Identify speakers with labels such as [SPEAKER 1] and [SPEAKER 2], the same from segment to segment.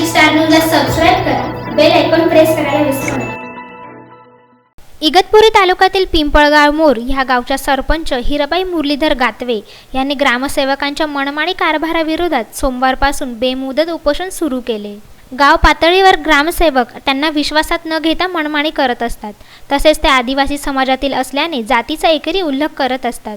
[SPEAKER 1] Nashik star न्यूजला subscribe करा. Bell icon press करायला विसरू नका.
[SPEAKER 2] इगतपुरी तालुक्यातील पिंपळगाव मोर ह्या गावच्या सरपंच हिराबाई मुरलीधर गातवे यांनी ग्रामसेवकांच्या मनमाणी कारभाराविरोधात सोमवारपासून बेमुदत उपोषण सुरू केले. गाव पातळीवर ग्रामसेवक त्यांना विश्वासात न घेता मनमाणी करत असतात. तसेच ते आदिवासी समाजातील असल्याने जातीचा एकेरी उल्लेख करत असतात.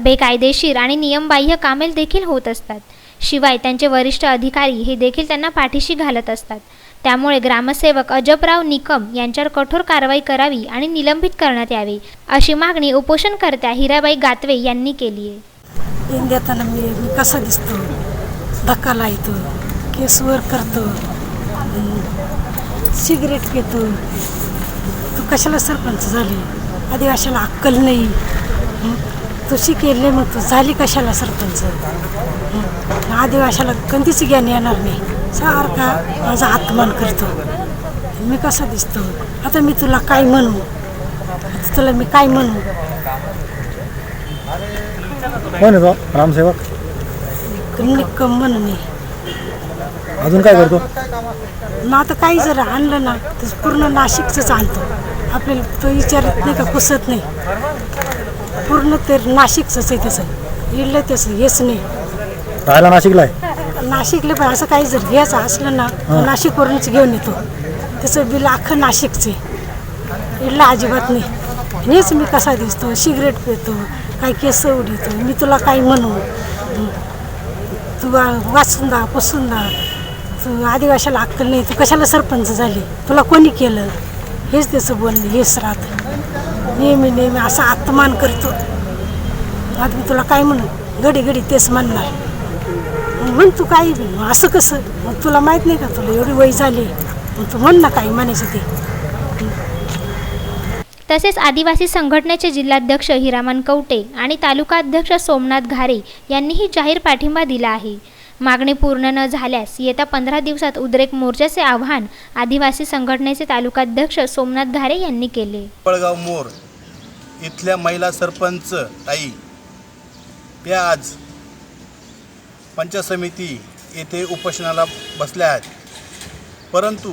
[SPEAKER 2] बेकायदेशीर आणि नियमबाह्य कामेल देखील होत असतात. शिवाय त्यांचे वरिष्ठ अधिकारी हे देखील त्यांना पाठीशी घालत असतात. त्यामुळे ग्रामसेवक अजबराव निकम यांच्यावर कठोर कारवाई करावी आणि निलंबित करण्यात यावी अशी मागणी उपोषणकर्त्या हिराबाई गातवे यांनी केली आहे.
[SPEAKER 3] पेन देताना मी मी कसा दिसतो? धक्का लावतो केसवर करतो सिगरेट पितो. तू कशाला सरपंच झाली? आदिवाशाला अक्कल नाही. तू शिकेल मग तू झाली कशाला सरपंच? आदिवाशाला कधीच ज्ञान येणार नाही. सारखा माझा आत्मान करतो. मी कसा दिसतो? आता मी तुला काय म्हणू? आता तुला मी काय म्हणू?
[SPEAKER 4] कोण आहे तो? ग्रामसेवक?
[SPEAKER 3] निक्कम म्हणून मी.
[SPEAKER 4] अजून काय करतो?
[SPEAKER 3] मग आता काही जर आणलं ना तर पूर्ण नाशिकचंच आणतो. आपल्याला तो विचारत नाही का पुसत नाही. पूर्ण ते नाशिकचंच आहे त्याचं. इडलं त्याचं हेच नाही.
[SPEAKER 4] राहायला नाशिकला आहे?
[SPEAKER 3] नाशिकला पण असं काही जर घ्यायचं असलं ना तर नाशिकवरूनच घेऊन येतो. त्याचं बिल अख्खं नाशिकचं. इडला अजिबात नाही. हेच मी कसा दिसतो सिगरेट पितो काही केस उडीतो मी तुला काही म्हणू. तू वाचून दा पुसून दा. तू आदिवाशाला अक्कल नाही तू कशाला सरपंच झाली? तुला कोणी केलं? हेच त्याचं बोलणं हेच राहतं. नेहमी नेहमी असा आत्मान करतो. आता मी तुला काय म्हणू? घडी घडी तेच म्हणणार. म्हण तू काही. मग असं कसं? मग तुला माहीत नाही का? तुला एवढी वय झाली. मग तू म्हण ना काही म्हणायचं ते.
[SPEAKER 2] तसेच आदिवासी संघटनेचे जिल्हाध्यक्ष हिरामन कवटे आणि तालुका अध्यक्ष सोमनाथ घारे यांनीही जाहीर पाठिंबा दिला आहे. मागणी पूर्ण न झाल्यास येत्या पंधरा दिवसात उद्रेक मोर्चाचे आवाहन आदिवासी संघटनेचे तालुकाध्यक्ष सोमनाथ घारे यांनी केले.
[SPEAKER 5] पिंपळगाव मोर इथल्या महिला सरपंच ताई त्या आज पंचायत समिती येथे उपोषणाला बसल्या आहेत. परंतु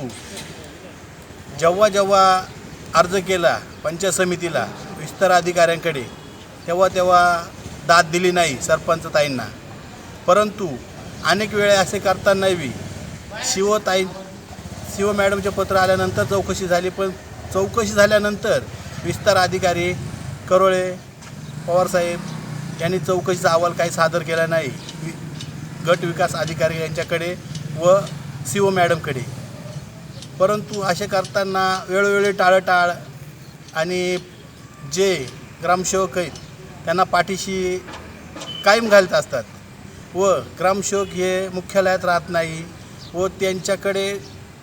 [SPEAKER 5] जेव्हा जेव्हा अर्ज केला पंचायत समितीला विस्तार अधिकाऱ्यांकडे तेव्हा तेव्हा दाद दिली नाही सरपंचताईंना परंतु अनेक वेळा असे करतानावी शिवताई शिव मॅडमचे पत्र आल्यानंतर चौकशी झाली पण चौकशी झाल्यानंतर विस्तार अधिकारी करोळे पवारसाहेब यांनी चौकशीचा अहवाल काही सादर केला नाही. वि गट विकास अधिकारी यांच्याकडे व सी ओ मॅडमकडे. परंतु असे करताना वेळोवेळी टाळटाळ आणि जे ग्रामसेवक आहेत त्यांना पाठीशी कायम घालत असतात व ग्रामसेवक हे मुख्यालयात राहत नाही व त्यांच्याकडे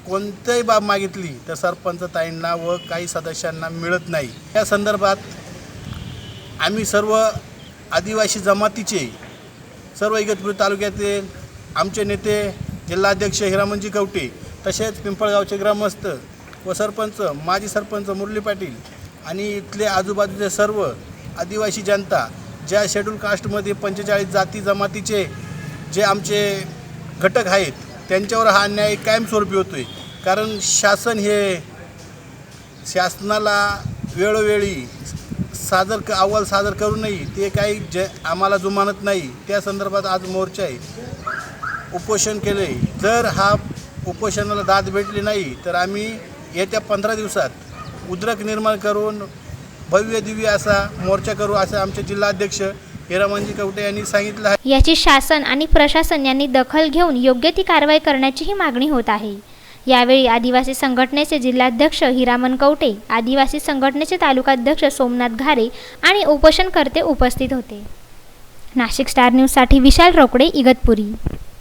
[SPEAKER 5] कोणत्याही बाब मागितली तर सरपंच ताईंना व काही सदस्यांना मिळत नाही. या संदर्भात आम्ही सर्व आदिवासी जमातीचे सर्व इगतपुरी तालुक्यातील आमचे नेते जिल्हाध्यक्ष हिरामनजी कवटे तसेच पिंपळगावचे ग्रामस्थ व सरपंच माजी सरपंच मुरली पाटील आणि इथले आजूबाजूचे सर्व आदिवासी जनता ज्या शेड्यूल कास्टमध्ये पंचेचाळीस जाती जमातीचे जे आमचे घटक आहेत त्यांच्यावर हा अन्याय कायमस्वरूपी होतो आहे कारण शासन हे शासनाला वेळोवेळी सादर क अहवाल सादर करू नये. ते काही ज आम्हाला जुमानत नाही. त्या संदर्भात आज मोर्चा आहे. उपोषण केले. जर हा उपोषणाला दाद भेटली नाही तर आम्ही येत्या पंधरा दिवसात उद्रक निर्माण करून भव्य दिव्य असा मोर्चा करू असं आमचे जिल्हाध्यक्ष हिरामंजी कवटे यांनी सांगितलं आहे.
[SPEAKER 2] याची शासन आणि प्रशासन यांनी दखल घेऊन योग्य ती कारवाई करण्याचीही मागणी होत आहे. यावेळी आदिवासी संघटनेचे जिल्हाध्यक्ष हिरामन कवटे आदिवासी संघटनेचे तालुकाध्यक्ष सोमनाथ घारे आणि उपोषणकर्ते उपस्थित होते. नाशिक स्टार न्यूजसाठी विशाल रोकडे इगतपुरी.